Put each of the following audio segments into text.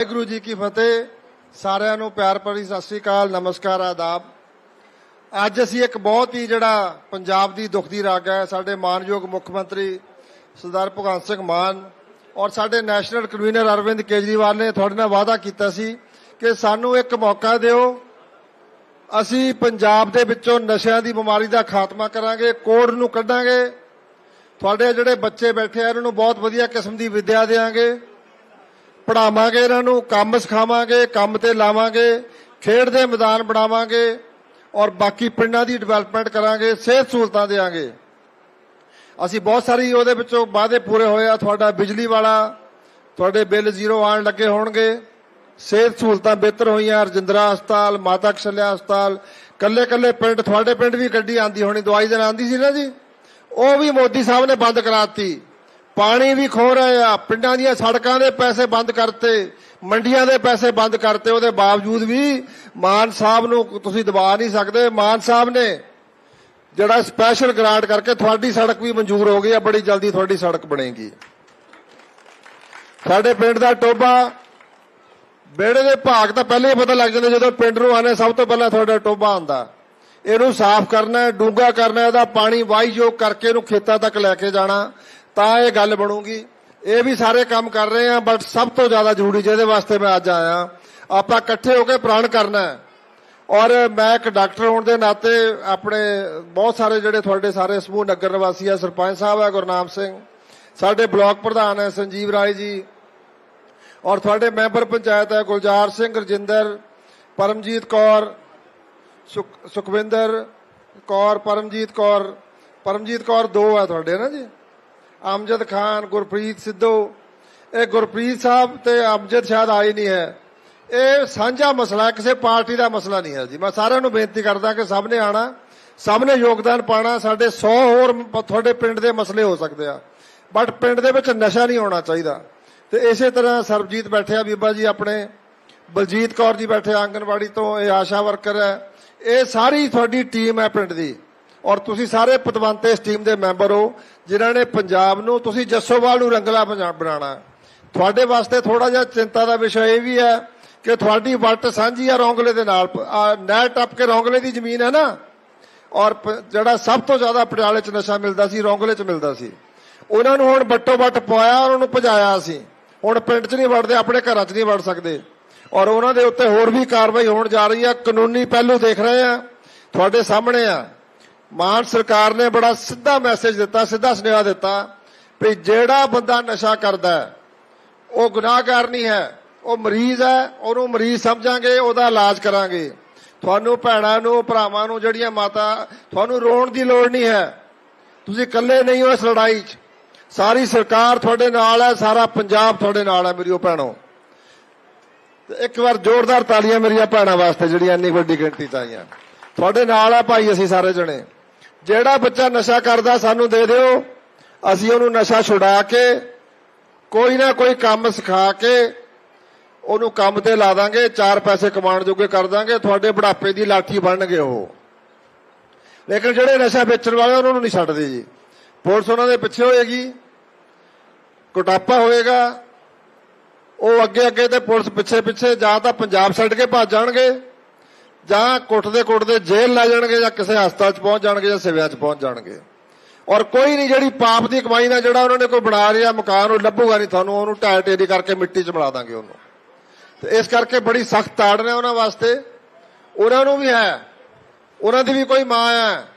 ਵਾਹਿਗੁਰੂ ਜੀ ਕੀ ਫਤਿਹ। ਸਾਰਿਆਂ ਨੂੰ ਪਿਆਰ ਭਰੀ ਸਤਿ ਸ੍ਰੀ ਅਕਾਲ, ਨਮਸਕਾਰ, ਆਦਾਬ। ਅੱਜ ਅਸੀਂ ਇੱਕ ਬਹੁਤ ਹੀ ਜਿਹੜਾ ਪੰਜਾਬ ਦੀ ਦੁੱਖ ਦੀ ਰਾਗ ਹੈ, ਸਾਡੇ ਮਾਨਯੋਗ ਮੁੱਖ ਮੰਤਰੀ ਸਰਦਾਰ ਭਗਵੰਤ ਸਿੰਘ ਮਾਨ ਔਰ ਸਾਡੇ ਨੈਸ਼ਨਲ ਕਨਵੀਨਰ ਅਰਵਿੰਦ ਕੇਜਰੀਵਾਲ ਨੇ ਤੁਹਾਡੇ ਨਾਲ ਵਾਅਦਾ ਕੀਤਾ ਸੀ ਕਿ ਸਾਨੂੰ ਇੱਕ ਮੌਕਾ ਦਿਓ। ਅਸੀਂ ਪੰਜਾਬ ਦੇ ਵਿੱਚੋਂ ਨਸ਼ਿਆਂ ਦੀ ਬਿਮਾਰੀ ਦਾ ਖਾਤਮਾ ਕਰਾਂਗੇ, ਕੋੜ ਨੂੰ ਕੱਢਾਂਗੇ। ਤੁਹਾਡੇ ਜਿਹੜੇ ਬੱਚੇ ਬੈਠੇ ਆ, ਇਹਨਾਂ ਨੂੰ ਬਹੁਤ ਵਧੀਆ ਕਿਸਮ ਦੀ ਵਿੱਦਿਆ ਦੇਵਾਂਗੇ ਪੜਾਵਾਂਗੇ ਇਹਨਾਂ ਨੂੰ, ਕੰਮ ਸਿਖਾਵਾਂਗੇ, ਕੰਮ ਤੇ ਲਾਵਾਂਗੇ, ਖੇਡ ਦੇ ਮੈਦਾਨ ਬਣਾਵਾਂਗੇ ਔਰ ਬਾਕੀ ਪਿੰਡਾਂ ਦੀ ਡਿਵੈਲਪਮੈਂਟ ਕਰਾਂਗੇ, ਸਿਹਤ ਸਹੂਲਤਾਂ ਦੇਵਾਂਗੇ। ਅਸੀਂ ਬਹੁਤ ਸਾਰੀ ਉਹਦੇ ਵਿੱਚੋਂ ਵਾਅਦੇ ਪੂਰੇ ਹੋਏ ਆ, ਤੁਹਾਡਾ ਬਿਜਲੀ ਵਾਲਾ, ਤੁਹਾਡੇ ਬਿੱਲ ਜ਼ੀਰੋ ਆਉਣ ਲੱਗੇ ਹੋਣਗੇ। ਸਿਹਤ ਸਹੂਲਤਾਂ ਬਿਹਤਰ ਹੋਈਆਂ, ਰਜਿੰਦਰਾ ਹਸਪਤਾਲ, ਮਾਤਾ ਕਸ਼ਲਿਆ ਹਸਪਤਾਲ ਕੱਲੇ ਕੱਲੇ ਪਿੰਡ, ਤੁਹਾਡੇ ਪਿੰਡ ਵੀ ਗੱਡੀ ਆਂਦੀ ਹੋਣੀ, ਦਵਾਈ ਦੇਣ ਆਂਦੀ ਸੀ ਨਾ ਜੀ? ਉਹ ਵੀ ਮੋਦੀ ਸਾਹਿਬ ਨੇ ਬੰਦ ਕਰਾਤੀ। ਪਾਣੀ ਵੀ ਖੋ ਰਹੇ ਆ। ਪਿੰਡਾਂ ਦੀਆਂ ਸੜਕਾਂ ਦੇ ਪੈਸੇ ਬੰਦ ਕਰਤੇ ਮੰਡੀਆਂ ਦੇ ਪੈਸੇ ਬੰਦ ਕਰਤੇ ਉਹਦੇ ਬਾਵਜੂਦ ਵੀ ਮਾਨ ਸਾਹਿਬ ਨੂੰ ਤੁਸੀਂ ਦਬਾ ਨਹੀਂ ਸਕਦੇ। ਮਾਨ ਸਾਹਿਬ ਨੇ ਜਿਹੜਾ ਸਪੈਸ਼ਲ ਗ੍ਰਾਂਟ ਕਰਕੇ ਤੁਹਾਡੀ ਸੜਕ ਵੀ ਮਨਜ਼ੂਰ ਹੋ ਗਈ ਆ ਬੜੀ ਜਲਦੀ ਤੁਹਾਡੀ ਸੜਕ ਬਣੇਗੀ। ਸਾਡੇ ਪਿੰਡ ਦਾ ਟੋਬਾ ਬੇੜੇ ਦੇ ਭਾਗ ਤਾਂ ਪਹਿਲੇ ਹੀ ਪਤਾ ਲੱਗ ਜਾਂਦੇ ਜਦੋਂ ਪਿੰਡ ਨੂੰ ਆਨੇ ਸਭ ਤੋਂ ਪਹਿਲਾਂ ਤੁਹਾਡਾ ਟੋਬਾ ਆਉਂਦਾ। ਇਹਨੂੰ ਸਾਫ਼ ਕਰਨਾ ਹੈ ਡੂੰਗਾ ਕਰਨਾ ਹੈ, ਇਹਦਾ ਪਾਣੀ ਵਾਹੀਯੋਗ ਕਰਕੇ ਇਹਨੂੰ ਖੇਤਾਂ ਤੱਕ ਲੈ ਕੇ ਜਾਣਾ। ਤਾਂ ਇਹ ਗੱਲ ਬਣੂਗੀ। ਇਹ ਵੀ ਸਾਰੇ ਕੰਮ ਕਰ ਰਹੇ ਆ ਬਟ ਸਭ ਤੋਂ ਜ਼ਿਆਦਾ ਜ਼ਰੂਰੀ ਜਿਹਦੇ ਵਾਸਤੇ ਮੈਂ ਅੱਜ ਆਇਆ। ਆਪਾਂ ਇਕੱਠੇ ਹੋ ਕੇ ਪ੍ਰਣ ਕਰਨਾ ਹੈ। ਔਰ ਮੈਂ ਇੱਕ ਡਾਕਟਰ ਹੋਣ ਦੇ ਨਾਤੇ ਆਪਣੇ ਬਹੁਤ ਸਾਰੇ ਜਿਹੜੇ ਤੁਹਾਡੇ ਸਾਰੇ ਸਮੂਹ ਨਗਰ ਨਿਵਾਸੀ ਆ, ਸਰਪੰਚ ਸਾਹਿਬ ਹੈ ਗੁਰਨਾਮ ਸਿੰਘ, ਸਾਡੇ ਬਲਾਕ ਪ੍ਰਧਾਨ ਹੈ ਸੰਜੀਵ ਰਾਏ ਜੀ, ਔਰ ਤੁਹਾਡੇ ਮੈਂਬਰ ਪੰਚਾਇਤ ਹੈ ਗੁਲਜ਼ਾਰ ਸਿੰਘ, ਰਜਿੰਦਰ, ਪਰਮਜੀਤ ਕੌਰ, ਸੁਖ- ਸੁਖਵਿੰਦਰ ਕੌਰ, ਪਰਮਜੀਤ ਕੌਰ। ਪਰਮਜੀਤ ਕੌਰ ਦੋ ਆ ਤੁਹਾਡੇ ਨਾ ਜੀ? ਅਮਜਦ ਖਾਨ, ਗੁਰਪ੍ਰੀਤ ਸਿੱਧੂ। ਇਹ ਗੁਰਪ੍ਰੀਤ ਸਾਹਿਬ ਤੇ ਅਮਜਦ ਸ਼ਾਇਦ ਆਏ ਨਹੀਂ ਹੈ। ਇਹ ਸਾਂਝਾ ਮਸਲਾ ਕਿਸੇ ਪਾਰਟੀ ਦਾ ਮਸਲਾ ਨਹੀਂ ਹੈ ਜੀ। ਮੈਂ ਸਾਰਿਆਂ ਨੂੰ ਬੇਨਤੀ ਕਰਦਾ ਕਿ ਸਭ ਨੇ ਆਣਾ ਸਭ ਨੇ ਯੋਗਦਾਨ ਪਾਣਾ ਸਾਡੇ 100 ਹੋਰ ਤੁਹਾਡੇ ਪਿੰਡ ਦੇ ਮਸਲੇ ਹੋ ਸਕਦੇ ਆ। ਬਟ ਪਿੰਡ ਦੇ ਵਿੱਚ ਨਸ਼ਾ ਨਹੀਂ ਹੋਣਾ ਚਾਹੀਦਾ। ਤੇ ਇਸੇ ਤਰ੍ਹਾਂ ਸਰਬਜੀਤ ਬੈਠਿਆ ਬੀਬਾ ਜੀ ਆਪਣੇ। ਬਲਜੀਤ ਕੌਰ ਜੀ ਬੈਠੇ ਆਂਗਨਵਾੜੀ ਤੋਂ, ਇਹ ਆਸ਼ਾ ਵਰਕਰ ਹੈ। ਇਹ ਸਾਰੀ ਤੁਹਾਡੀ ਟੀਮ ਹੈ ਪਿੰਡ ਦੀ। ਔਰ ਤੁਸੀਂ ਸਾਰੇ ਪਤਵੰਤ ਇਸ ਟੀਮ ਦੇ ਮੈਂਬਰ ਹੋ, ਜਿਨ੍ਹਾਂ ਨੇ ਪੰਜਾਬ ਨੂੰ, ਤੁਸੀਂ ਜੱਸੋਵਾਲ ਨੂੰ ਰੰਗਲਾ ਬਣਾਉਣਾ ਤੁਹਾਡੇ ਵਾਸਤੇ ਥੋੜਾ ਜਿਹਾ ਚਿੰਤਾ ਦਾ ਵਿਸ਼ਾ ਇਹ ਵੀ ਹੈ ਕਿ ਤੁਹਾਡੀ ਵੱਟ ਸਾਂਝੀ ਆ ਰੌਂਗਲੇ ਦੇ ਨਾਲ ਨਹਿਰ ਟੱਪ ਕੇ ਰੌਂਗਲੇ ਦੀ ਜ਼ਮੀਨ ਹੈ ਨਾ? ਔਰ ਜਿਹੜਾ ਸਭ ਤੋਂ ਜ਼ਿਆਦਾ ਪਟਿਆਲੇ 'ਚ ਨਸ਼ਾ ਮਿਲਦਾ ਸੀ, ਰੌਂਗਲੇ 'ਚ ਮਿਲਦਾ ਸੀ। ਉਹਨਾਂ ਨੂੰ ਹੁਣ ਬੱਟੋ ਬੱਟ ਪਵਾਇਆ ਉਹਨਾਂ ਨੂੰ ਭਜਾਇਆ ਸੀ ਹੁਣ ਪਿੰਡ 'ਚ ਨਹੀਂ ਵੜਦੇ, ਆਪਣੇ ਘਰਾਂ 'ਚ ਨਹੀਂ ਵੜ ਸਕਦੇ। ਔਰ ਉਹਨਾਂ ਦੇ ਉੱਤੇ ਹੋਰ ਵੀ ਕਾਰਵਾਈ ਹੋਣ ਜਾ ਰਹੀ ਹੈ, ਕਾਨੂੰਨੀ ਪਹਿਲੂ ਦੇਖ ਰਹੇ ਆ ਤੁਹਾਡੇ ਸਾਹਮਣੇ ਆ ਮਾਨ ਸਰਕਾਰ ਨੇ ਬੜਾ ਸਿੱਧਾ ਮੈਸੇਜ ਦਿੱਤਾ, ਸਿੱਧਾ ਸੁਨੇਹਾ ਦਿੱਤਾ ਵੀ ਜਿਹੜਾ ਬੰਦਾ ਨਸ਼ਾ ਕਰਦਾ ਉਹ ਗੁਨਾਹਗਾਰ ਨਹੀਂ ਹੈ, ਉਹ ਮਰੀਜ਼ ਹੈ, ਉਹਨੂੰ ਮਰੀਜ਼ ਸਮਝਾਂਗੇ, ਉਹਦਾ ਇਲਾਜ ਕਰਾਂਗੇ। ਤੁਹਾਨੂੰ ਭੈਣਾਂ ਨੂੰ, ਭਰਾਵਾਂ ਨੂੰ, ਜਿਹੜੀਆਂ ਮਾਤਾ, ਤੁਹਾਨੂੰ ਰੋਣ ਦੀ ਲੋੜ ਨਹੀਂ ਹੈ। ਤੁਸੀਂ ਇਕੱਲੇ ਨਹੀਂ ਹੋ ਇਸ ਲੜਾਈ 'ਚ। ਸਾਰੀ ਸਰਕਾਰ ਤੁਹਾਡੇ ਨਾਲ ਹੈ, ਸਾਰਾ ਪੰਜਾਬ ਤੁਹਾਡੇ ਨਾਲ ਹੈ ਮੇਰੀਓ ਭੈਣੋ। ਤੇ ਇੱਕ ਵਾਰ ਜ਼ੋਰਦਾਰ ਤਾਲੀਆਂ ਮੇਰੀਆਂ ਭੈਣਾਂ ਵਾਸਤੇ, ਜਿਹੜੀਆਂ ਇੰਨੀ ਵੱਡੀ ਗਿਣਤੀ 'ਚ ਆਈਆਂ। ਤੁਹਾਡੇ ਨਾਲ ਆ ਭਾਈ, ਅਸੀਂ ਸਾਰੇ ਜਣੇ। ਜਿਹੜਾ ਬੱਚਾ ਨਸ਼ਾ ਕਰਦਾ ਸਾਨੂੰ ਦੇ ਦਿਓ, ਅਸੀਂ ਉਹਨੂੰ ਨਸ਼ਾ ਛੁਡਾ ਕੇ, ਕੋਈ ਨਾ ਕੋਈ ਕੰਮ ਸਿਖਾ ਕੇ, ਉਹਨੂੰ ਕੰਮ ਤੇ ਲਾ ਦਾਂਗੇ, ਚਾਰ ਪੈਸੇ ਕਮਾਉਣ ਜੋਗੇ ਕਰ ਦਾਂਗੇ, ਤੁਹਾਡੇ ਬੁਢਾਪੇ ਦੀ ਲਾਠੀ ਬਣਨਗੇ ਉਹ। ਲੇਕਿਨ ਜਿਹੜੇ ਨਸ਼ਾ ਵੇਚਣ ਵਾਲੇ ਉਹਨਾਂ ਨੂੰ ਨਹੀਂ ਛੱਡਦੇ ਜੀ। ਪੁਲਿਸ ਉਹਨਾਂ ਦੇ ਪਿੱਛੇ ਹੋਏਗੀ, ਕੁਟਾਪਾ ਹੋਏਗਾ, ਉਹ ਅੱਗੇ ਅੱਗੇ ਤੇ ਪੁਲਿਸ ਪਿੱਛੇ ਪਿੱਛੇ ਜਾਂ ਤਾਂ ਪੰਜਾਬ ਛੱਡ ਕੇ ਭੱਜ ਜਾਣਗੇ ਜਾਂ ਕੁੱਟਦੇ ਕੁੱਟਦੇ ਜੇਲ੍ਹ ਲੈ ਜਾਣਗੇ ਜਾਂ ਕਿਸੇ ਹਸਪਤਾਲ 'ਚ ਪਹੁੰਚ ਜਾਣਗੇ ਜਾਂ ਸਿਵਿਆਂ 'ਚ ਪਹੁੰਚ ਜਾਣਗੇ। ਔਰ ਕੋਈ ਨਹੀਂ ਜਿਹੜੀ ਪਾਪ ਦੀ ਕਮਾਈ ਨਾਲ ਜਿਹੜਾ ਉਹਨਾਂ ਨੇ ਕੋਈ ਬਣਾ ਲਿਆ, ਮਕਾਨ ਉਹ ਲੱਭੂਗਾ ਨਹੀਂ ਤੁਹਾਨੂੰ, ਉਹਨੂੰ ਢਾਹ ਟੇਰੀ ਕਰਕੇ ਮਿੱਟੀ 'ਚ ਮਿਲਾ ਦਾਂਗੇ ਉਹਨੂੰ। ਤੇ ਇਸ ਕਰਕੇ ਬੜੀ ਸਖਤ ਤਾੜ ਨੇ ਉਹਨਾਂ ਵਾਸਤੇ। ਉਹਨਾਂ ਨੂੰ ਵੀ ਹੈ। ਉਹਨਾਂ ਦੀ ਵੀ ਕੋਈ ਮਾਂ ਹੈ।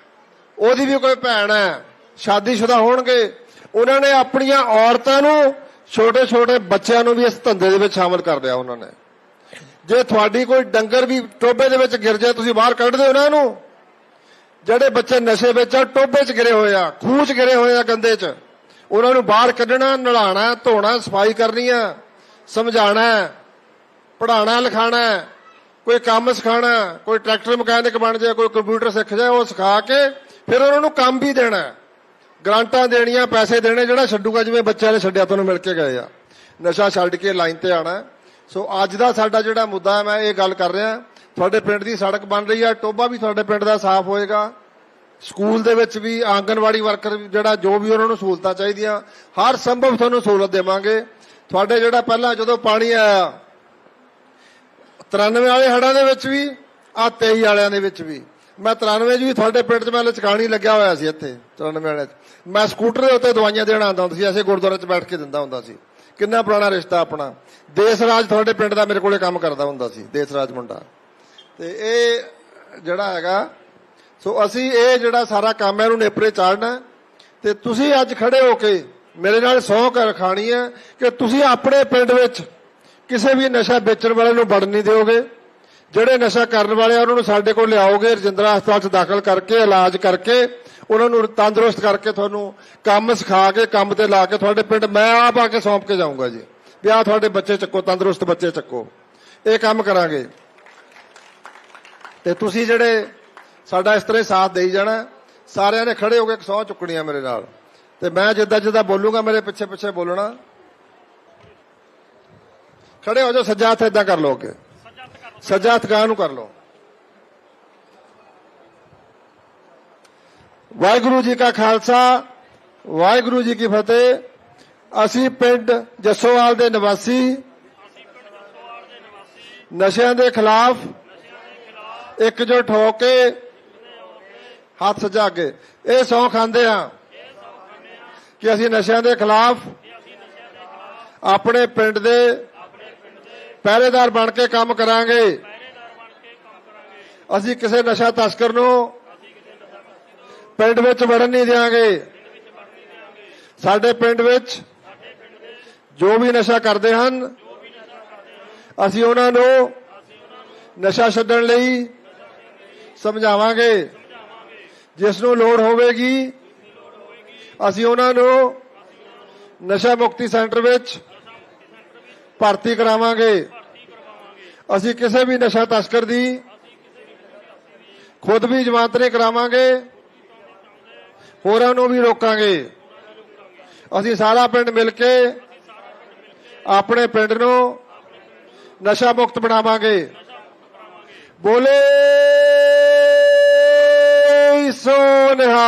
ਉਹਦੀ ਵੀ ਕੋਈ ਭੈਣ ਹੈ। ਸ਼ਾਦੀशुदा ਹੋਣਗੇ। ਉਹਨਾਂ ਨੇ ਆਪਣੀਆਂ ਔਰਤਾਂ ਨੂੰ ਛੋਟੇ ਛੋਟੇ ਬੱਚਿਆਂ ਨੂੰ ਵੀ ਇਸ ਧੰਦੇ ਦੇ ਵਿੱਚ ਸ਼ਾਮਲ ਕਰ ਲਿਆ ਉਹਨਾਂ ਨੇ। ਜੇ ਤੁਹਾਡੀ ਕੋਈ ਡੰਗਰ ਵੀ ਟੋਬੇ ਦੇ ਵਿੱਚ ਗਿਰ ਜਾਏ, ਤੁਸੀਂ ਬਾਹਰ ਕੱਢ ਦਿਓ ਇਹਨਾਂ। ਨੂੰ ਜਿਹੜੇ ਬੱਚੇ ਨਸ਼ੇ ਵਿੱਚ ਆ ਟੋਬੇ 'ਚ ਗਿਰੇ ਹੋਏ ਆ, ਖੂਹ 'ਚ ਗਿਰੇ ਹੋਏ ਆ ਗੰਦੇ 'ਚ, ਉਹਨਾਂ ਨੂੰ ਬਾਹਰ ਕੱਢਣਾ ਨਲਾਣਾ ਧੋਣਾ, ਸਫ਼ਾਈ ਕਰਨੀ ਆ ਸਮਝਾਣਾ ਪੜਾਉਣਾ ਲਿਖਾਣਾ ਕੋਈ ਕੰਮ ਸਿਖਾਣਾ ਕੋਈ ਟਰੈਕਟਰ ਮਕੈਨਿਕ ਬਣ ਜਾਏ, ਕੋਈ ਕੰਪਿਊਟਰ ਸਿੱਖ ਜਾਏ, ਉਹ ਸਿਖਾ ਕੇ ਫਿਰ ਉਹਨਾਂ ਨੂੰ ਕੰਮ ਵੀ ਦੇਣਾ ਗ੍ਰਾਂਟਾਂ ਦੇਣੀਆਂ, ਪੈਸੇ ਦੇਣੇ, ਜਿਹੜਾ ਛੱਡੂਗਾ, ਜਿਵੇਂ ਬੱਚਿਆਂ ਨੇ ਛੱਡਿਆ, ਤੁਹਾਨੂੰ ਮਿਲ ਕੇ ਗਏ ਆ। ਨਸ਼ਾ ਛੱਡ ਕੇ ਲਾਈਨ ਤੇ ਆਣਾ ਸੋ ਅੱਜ ਦਾ ਸਾਡਾ ਜਿਹੜਾ ਮੁੱਦਾ ਹੈ, ਮੈਂ ਇਹ ਗੱਲ ਕਰ ਰਿਹਾ। ਤੁਹਾਡੇ ਪਿੰਡ ਦੀ ਸੜਕ ਬਣ ਰਹੀ ਹੈ ਟੋਬਾ ਵੀ ਤੁਹਾਡੇ ਪਿੰਡ ਦਾ ਸਾਫ਼ ਹੋਏਗਾ। ਸਕੂਲ ਦੇ ਵਿੱਚ ਵੀ ਆਂਗਨਵਾੜੀ ਵਰਕਰ ਜਿਹੜਾ, ਜੋ ਵੀ ਉਹਨਾਂ ਨੂੰ ਸਹੂਲਤਾਂ ਚਾਹੀਦੀਆਂ, ਹਰ ਸੰਭਵ ਤੁਹਾਨੂੰ ਸਹੂਲਤ ਦੇਵਾਂਗੇ। ਤੁਹਾਡੇ ਜਿਹੜਾ ਪਹਿਲਾਂ ਜਦੋਂ ਪਾਣੀ ਆਇਆ 93 ਵਾਲੇ ਹੜਾਂ ਦੇ ਵਿੱਚ ਵੀ ਆ 23 ਵਾਲਿਆਂ ਦੇ ਵਿੱਚ ਵੀ। ਮੈਂ 93 ਚ ਵੀ ਤੁਹਾਡੇ ਪਿੰਡ 'ਚ ਮੈਂ ਲਚਕਾਣੀ ਲੱਗਿਆ ਹੋਇਆ ਸੀ ਇੱਥੇ 93 ਵਾਲੇ 'ਚ। ਮੈਂ ਸਕੂਟਰ ਦੇ ਉੱਤੇ ਦਵਾਈਆਂ ਦੇਣ ਆਉਂਦਾ ਹੁੰਦਾ ਸੀ ਐਸੇ ਗੁਰਦੁਆਰੇ 'ਚ ਬੈਠ ਕੇ ਦਿੰਦਾ ਹੁੰਦਾ ਸੀ। ਕਿੰਨਾ ਪੁਰਾਣਾ ਰਿਸ਼ਤਾ ਆਪਣਾ? ਦੇਸ ਰਾਜ ਤੁਹਾਡੇ ਪਿੰਡ ਦਾ ਮੇਰੇ ਕੋਲੇ ਕੰਮ ਕਰਦਾ ਹੁੰਦਾ ਸੀ ਦੇਸ ਰਾਜ ਮੁੰਡਾ। ਤੇ ਇਹ ਜਿਹੜਾ ਹੈਗਾ, ਸੋ ਅਸੀਂ ਇਹ ਜਿਹੜਾ ਸਾਰਾ ਕੰਮ ਹੈ ਉਹਨੂੰ ਨੇਪਰੇ ਚਾੜਨਾ ਤੇ ਤੁਸੀਂ ਅੱਜ ਖੜੇ ਹੋ ਕੇ ਮੇਰੇ ਨਾਲ ਸਹੁੰ ਕਰ ਖਾਣੀ ਹੈ ਕਿ ਤੁਸੀਂ ਆਪਣੇ ਪਿੰਡ ਵਿੱਚ ਕਿਸੇ ਵੀ ਨਸ਼ਾ ਵੇਚਣ ਵਾਲੇ ਨੂੰ ਵੜਨ ਨਹੀਂ ਦਿਓਗੇ। ਜਿਹੜੇ ਨਸ਼ਾ ਕਰਨ ਵਾਲੇ ਆ, ਉਹਨਾਂ ਨੂੰ ਸਾਡੇ ਕੋਲ ਲਿਆਓਗੇ, ਰਜਿੰਦਰਾ ਹਸਪਤਾਲ 'ਚ ਦਾਖਲ ਕਰਕੇ, ਇਲਾਜ ਕਰਕੇ, ਉਹਨਾਂ ਨੂੰ ਤੰਦਰੁਸਤ ਕਰਕੇ ਤੁਹਾਨੂੰ ਕੰਮ ਸਿਖਾ ਕੇ, ਕੰਮ ਤੇ ਲਾ ਕੇ ਤੁਹਾਡੇ ਪਿੰਡ ਮੈਂ ਆਪ ਆ ਕੇ ਸੌਂਪ ਕੇ ਜਾਊਂਗਾ ਜੀ। ਵੀ ਆਹ ਤੁਹਾਡੇ ਬੱਚੇ ਚੱਕੋ, ਤੰਦਰੁਸਤ ਬੱਚੇ ਚੱਕੋ। ਇਹ ਕੰਮ ਕਰਾਂਗੇ। ਤੇ ਤੁਸੀਂ ਜਿਹੜੇ ਸਾਡਾ ਇਸ ਤਰ੍ਹਾਂ ਸਾਥ ਦੇਈ ਜਾਣਾ, ਸਾਰਿਆਂ ਨੇ ਖੜੇ ਹੋ ਕੇ ਸੌ ਚੁੱਕਣੀਆਂ ਮੇਰੇ ਨਾਲ। ਤੇ ਮੈਂ ਜਿੱਦਾਂ ਜਿੱਦਾਂ ਬੋਲੂਗਾ, ਮੇਰੇ ਪਿੱਛੇ ਪਿੱਛੇ ਬੋਲਣਾ। ਖੜੇ ਹੋ ਜਾਓ, ਸੱਜਾ ਹੱਥ ਇਦਾਂ ਕਰ ਲਓ ਅੱਗੇ। ਸੱਜਾ ਹੱਥ ਗਾਂ ਨੂੰ ਕਰ ਲਓ। ਵਾਹਿਗੁਰੂ ਜੀ ਕਾ ਖਾਲਸਾ, ਵਾਹਿਗੁਰੂ ਜੀ ਕੀ ਫਤਿਹ। ਅਸੀਂ ਪਿੰਡ ਜੱਸੋਵਾਲ ਦੇ ਨਿਵਾਸੀ। ਨਸ਼ਿਆਂ ਦੇ ਖਿਲਾਫ ਇਕਜੁੱਟ ਹੋ ਕੇ ਹੱਥ ਸਜਾ ਕੇ ਇਹ ਸੌ ਖਾਂਦੇ ਆ ਕਿ ਅਸੀਂ ਨਸ਼ਿਆਂ ਦੇ ਖਿਲਾਫ ਆਪਣੇ ਪਿੰਡ ਦੇ ਪਹਿਰੇਦਾਰ ਬਣ ਕੇ ਕੰਮ ਕਰਾਂਗੇ। ਅਸੀਂ ਕਿਸੇ ਨਸ਼ਾ ਤਸਕਰ ਨੂੰ ਪਿੰਡ ਵਿੱਚ ਵੜਨ ਨਹੀਂ ਦੇਵਾਂਗੇ ਸਾਡੇ ਪਿੰਡ ਵਿੱਚ ਜੋ ਵੀ ਨਸ਼ਾ ਕਰਦੇ ਹਨ, ਅਸੀਂ ਉਹਨਾਂ ਨੂੰ ਨਸ਼ਾ ਛੱਡਣ ਲਈ ਸਮਝਾਵਾਂਗੇ। ਜਿਸ ਨੂੰ ਲੋੜ ਹੋਵੇਗੀ, ਅਸੀਂ ਉਹਨਾਂ ਨੂੰ ਨਸ਼ਾ ਮੁਕਤੀ ਸੈਂਟਰ ਵਿੱਚ ਭਰਤੀ ਕਰਾਵਾਂਗੇ। ਅਸੀਂ ਕਿਸੇ ਵੀ ਨਸ਼ਾ ਤਸਕਰ ਦੀ ਖੁਦ ਵੀ ਜਮਾਨਤ ਕਰਾਵਾਂਗੇ। ਹੋਰਾਂ ਨੂੰ ਵੀ ਰੋਕਾਂਗੇ। ਅਸੀਂ ਸਾਰਾ ਪਿੰਡ ਮਿਲ ਕੇ ਆਪਣੇ ਪਿੰਡ ਨੂੰ ਨਸ਼ਾ ਮੁਕਤ ਬਣਾਵਾਂਗੇ। ਬੋਲੇ ਸੋ ਨਿਹਾਲ